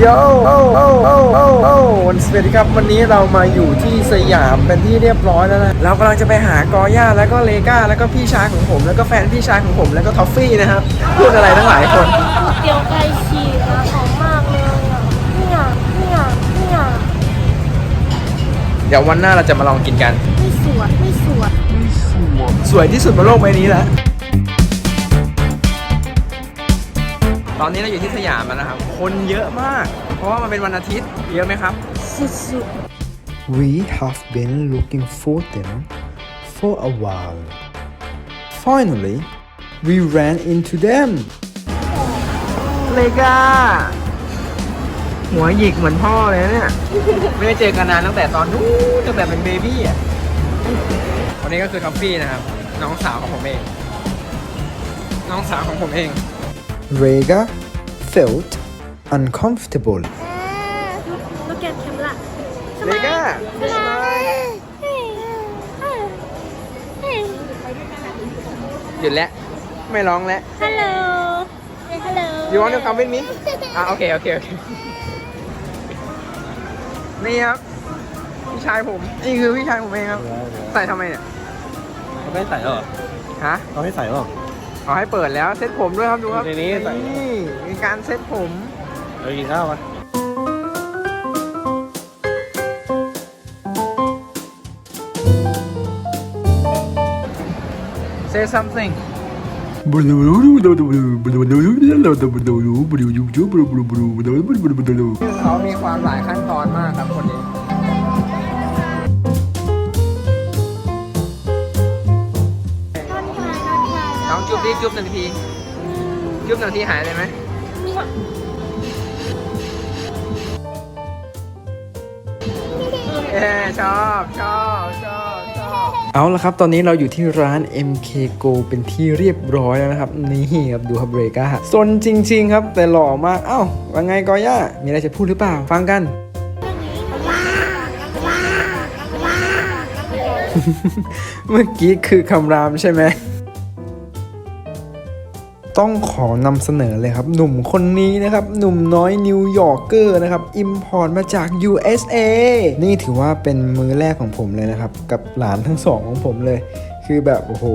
โย่โอ้โอ้โอ้โอ้โอ้วันสวัสดีครับวันนี้เรามาอยู่ที่สยามเป็นที่เรียบร้อยแล้วนะ เรากำลังจะไปหากอย่าแล้วก็เลก้าแล้วก็พี่ชายของผม แล้วก็แฟนพี่ชายของผมแล้วก็ทอฟฟี่นะครับ พูดอะไรทั้งหลายคนเตี๋ยวไก่ฉีกอะหอมมากเลยอะเนี่ยเนี่ยเนี่ยเดี๋ยววันหน้าเราจะมาลองกินกัน ไม่สวยไม่สวยสวยที่สุดบนโลกใบนี้แล้ว ตอนนี้เราอยู่ที่สยามแล้วนะครับ คนเยอะมาก เพราะว่ามันเป็นวันอาทิตย์เยอะไหมครับ สุด We have been looking for them for a while. Finally, we ran into them. เลก้าหัวหยิกเหมือนพ่อเลยนะเนี่ย ไม่ได้เจอกันนานตั้งแต่ตอนนู้นตั้งแต่เป็นเบบี้อะวันนี้ก็คือทอฟฟี่นะครับ น้องสาวของผมเอง น้องสาวของผมเอง Rega felt uncomfortable. ๆแล้วแกเข็มละเลก้าหยุดแล้ว ไม่ร้องแล้วฮัลโหลฮัลโหล You want to come with me อะโอเคโอเคโอเคนี่ครับพี่ชายผม นี่คือพี่ชายผมเองครับ ใส่ทำไมเนี่ย เขาไม่ใส่หรอ ฮะเขาไม่ใส่หรอ เขาให้เปิดแล้วเซ็ตผมด้วยครับดูครับในนี้ใส่ นี่มีการเซ็ตผมเออกินข้าวมาเซ something เขามีความหลายขั้นตอนมากครับคนนี้ ดิจุ๊บหนึ่งที จุ๊บหนึ่งทีหายเลยไหมเออชอบชอบชอบชอบเอาละครับ ตอนนี้เราอยู่ที่ร้าน MK Go เป็นที่เรียบร้อยแล้วนะครับ นี่ครับดูครับเบรก้าซนจริง ๆ ครับ แต่หล่อมาก เอ้าว่าไงกอย่า มีอะไรจะพูดหรือเปล่า ฟังกัน เมื่อกี้คือคำรามใช่ไหม ต้องขอนำเสนอเลยครับ หนุ่มคนนี้นะครับ หนุ่มน้อยนิวยอร์กเกอร์นะครับอิมพอร์ตมาจาก USA นี่ถือว่าเป็นมือแรกของผมเลยนะครับ กับหลานทั้งสองของผมเลย คือแบบ โอ้โห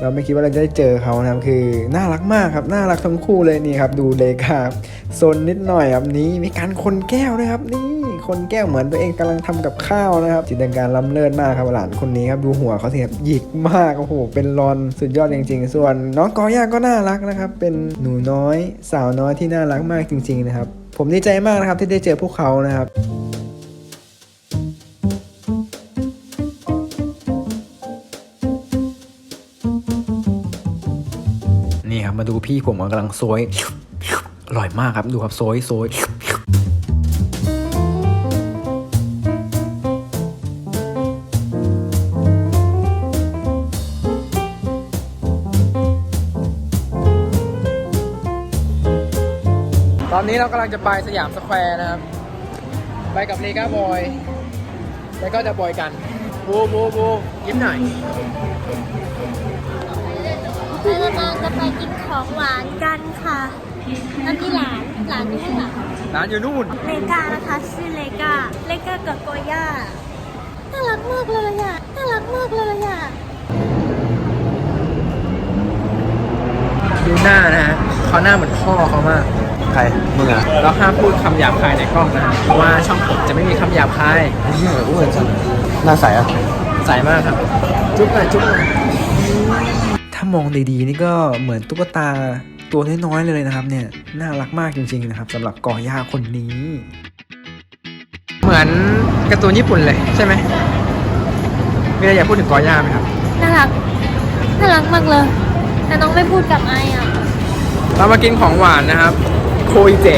เราไม่คิดว่าเราจะได้เจอเขานะครับ คือน่ารักมากครับ น่ารักทั้งคู่เลยนี่ครับ ดูเลยครับโซนนิดหน่อยครับนี้มีการคนแก้วด้วยครับนี่ คนแก้วเหมือนตัวเองกำลังทำกับข้าวนะครับจินตนาการล้ำเลิศมากครับหลานคนนี้ครับดูหัวเขาสิครับหยิกมากโอ้โหเป็นรอนสุดยอดจริง ๆ ส่วนน้องกอย่าก็น่ารักนะครับ เป็นหนูน้อยสาวน้อยที่น่ารักมากจริง ๆ นะครับ ผมดีใจมากนะครับที่ได้เจอพวกเขานะครับนี่ครับมาดูพี่ผมกำลังโซยอร่อยมากครับดูครับโซยโซย นนี้เรากำลังจะไปสยามสแควร์นะครับ ไปกับเลก้าบอย แล้วก็จะบอยกัน บูบูบูยิ้มหน่อยเรากำลังจะไปกินของหวานกันค่ะอันนี้หลานหลานอยู่ข้างหลังร้านอยู่นู่น เลกานะคะชื่อเลกา เลกากับโกย่า น่ารักมากเลยอะ น่ารักมากเลยอะ ดูหน้านะฮะเขาหน้าเหมือนพ่อเขามาก ใครมึงอะเราห้ามพูดคำหยาบคายในกล้องนะเพราะว่าช่องผมจะไม่มีคำหยาบคายเฮียอ้วนจังหน้าใสอะใสมากครับ จุ๊บหน่อยจุ๊บหน่อยถ้ามองดีๆนี่ก็เหมือนตุ๊กตาตัวน้อยๆเลยนะครับ เนี่ยน่ารักมากจริงๆนะครับสำหรับกอย่าคนนี้ เหมือนการ์ตูนญี่ปุ่นเลยใช่ไหมมีอะไรอยากพูดถึงกอย่าไหมครับน่ารักน่ารักมากเลย แต่น้องไม่พูดกับไออะเรามากินของหวานนะครับ โคอิเจ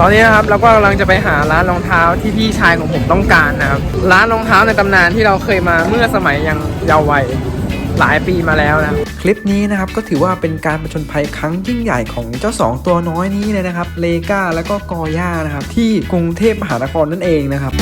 ตอนนี้นะครับเราก็กำลังจะไปหาร้านรองเท้าที่พี่ชายของผมต้องการนะครับ ร้านรองเท้าในตำนานที่เราเคยมาเมื่อสมัยยังเยาว์วัยหลายปีมาแล้วนะ คลิปนี้นะครับก็ถือว่าเป็นการประชนภัยครั้งยิ่งใหญ่ของเจ้าสองตัวน้อยนี้เลยนะครับเลกาแล้วก็กอย่านะครับที่กรุงเทพมหานครนั่นเองนะครับ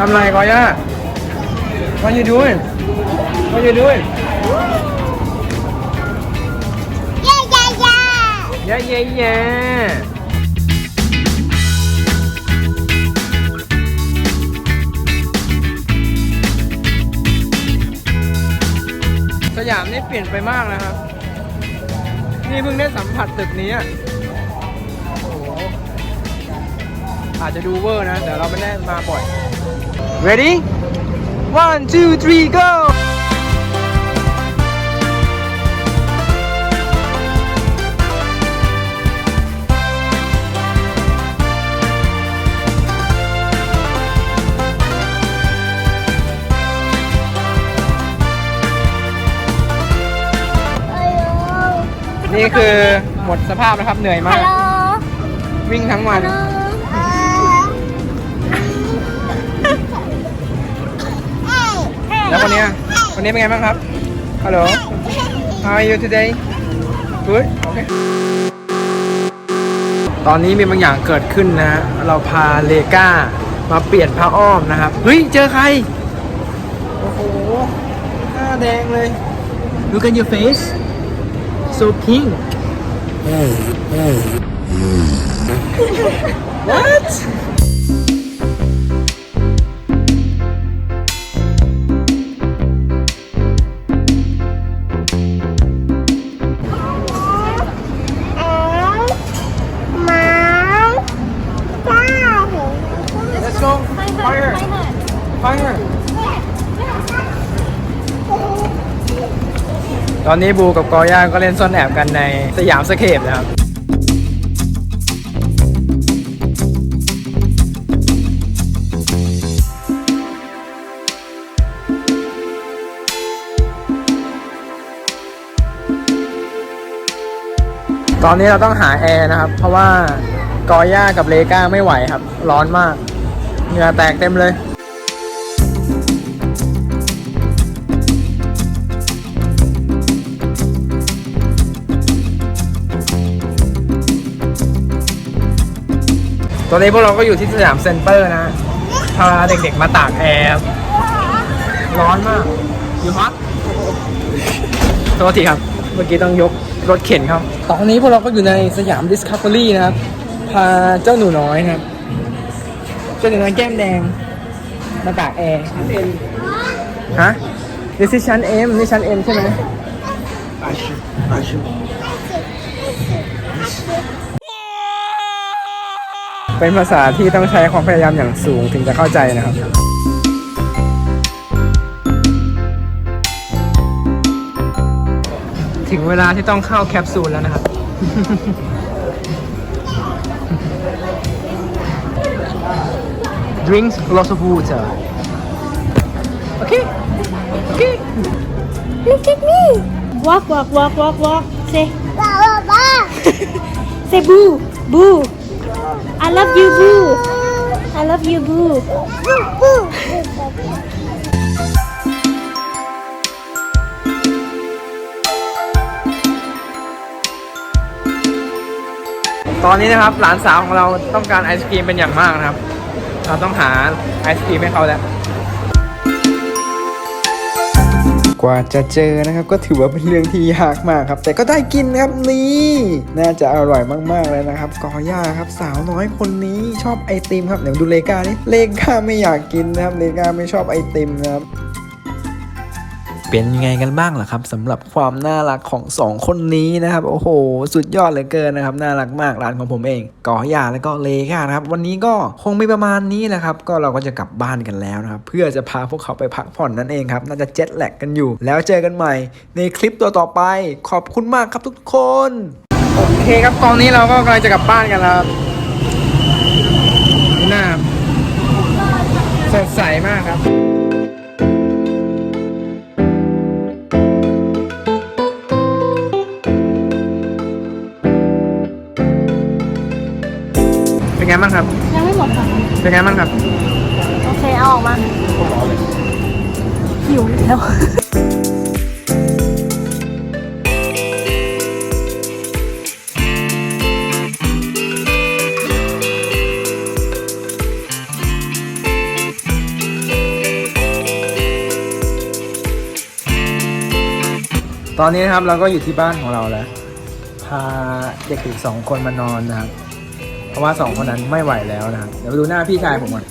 ทำไรกอย่า What you doing What you doing Yeah yeah yeah Yeah yeah yeah สยามนี่เปลี่ยนไปมากนะครับ นี่เพิ่งได้สัมผัสตึกนี้อะโอ้โหอาจจะดูเวอร์นะ แต่เราไม่ได้มาบ่อย Ready one two three go นี่คือหมดสภาพนะครับ เหนื่อยมาฮักลโหล วิ่งทั้งวันแล้ วคนเนี้ยคนนี้เป็นไงบ้างครับ ฮัลโหล How are you today Good โอเคตอนนี้มีบางอย่างเกิดขึ้นนะฮะเราพาเลก้ามาเปลี่ยนผ้าอ้อมนะครับ เฮ้ย เจอใคร โอ้โห หน้าแดงเลย Look at your face so pink What fire fire ตอนนี้บูกับกอย่าก็เล่นซ่อนแอบกันในสยามสเคปนะครับ ตอนนี้เราต้องหาแอร์นะครับ เพราะว่ากอย่ากับเลก้าไม่ไหวครับ ร้อนมาก เหงื่อแตกเต็มเลยตอนนี้พวกเราก็อยู่ที่สยามเซ็นเตอร์นะพาเด็กๆมาตากแอร์ครับร้อนมาก อยู่ฮอตโทษทีครับ เมื่อกี้ต้องยกรถเข็นครับ ตอนนี้พวกเราก็อยู่ในสยามดิสคัฟเวอรี่นะครับ พาเจ้าหนูน้อยนะครับเจ้าหนูน้อยแก้มแดง มาตากแอร์ฮะนี่คือชั้นเอ็มนี่ชั้นเอ็มใช่ไหมเป็นภาษาที่ต้องใช้ความพยายามอย่างสูงถึงจะเข้าใจนะครับถึงเวลาที่ต้องเข้าแคปซูลแล้วนะครับ Drinks lots of water. Okay. Okay. Look at me Walk walk walk walk walk Say Say boo boo I love you boo I love you boo boo ตอนนี้นะครับหลานสาวของเราต้องการไอศกรีมเป็นอย่างมากนะครับ เราต้องหาไอศครีมให้เขาแล้ว กว่าจะเจอนะครับก็ถือว่าเป็นเรื่องที่ยากมากครับ แต่ก็ได้กินนะครับนี่น่าจะอร่อยมากๆเลยนะครับกอย่าครับสาวน้อยคนนี้ชอบไอติมครับเดี๋ยวดูเลกานี่เลกาไม่อยากกินนะครับเลกาไม่ชอบไอติมนะครับ เป็นยังไงกันบ้างล่ะครับสำหรับความน่ารักของสองคนนี้นะครับ โอ้โห สุดยอดเหลือเกินนะครับ น่ารักมากร้านของผมเองก่อยาแล้วก็เลค่ะนะครับ วันนี้ก็คงมีประมาณนี้แหละครับ ก็เราก็จะกลับบ้านกันแล้วนะครับ เพื่อจะพาพวกเขาไปพักผ่อนนั่นเองครับ น่าจะเจ็ตแลกกันอยู่ แล้วเจอกันใหม่ ในคลิปตัวต่อไป ขอบคุณมากครับทุกคนโอเคครับตอนนี้เราก็กำลังจะกลับบ้านกันแล้วครับดูหน้าครับสดใสมากครับ บ้างครับ ยังไม่หมดค่ะ เป็นไงบ้างครับ โอเค เอาออกมาหิวแล้ว ตอนนี้นะครับเราก็อยู่ที่บ้านของเราแล้ว พาเด็กอีกสองคนมานอนนะครับเพ ราะว่าสองคนนั้นไม่ไหวแล้วนะครับเดี๋ยวไปดูหน้าพี่ชายผมก่อน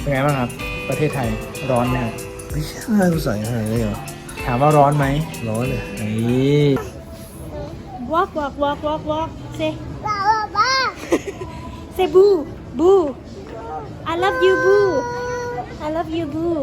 เป็นไงบ้างครับ ประเทศไทยร้อนไหมครับไม่ใช่กูใส่ขนาดนี้เหรอถามว่าร้อนไหมร้อนเลยนี่ walk walk walk walk walk say say boo boo I love you boo I love you boo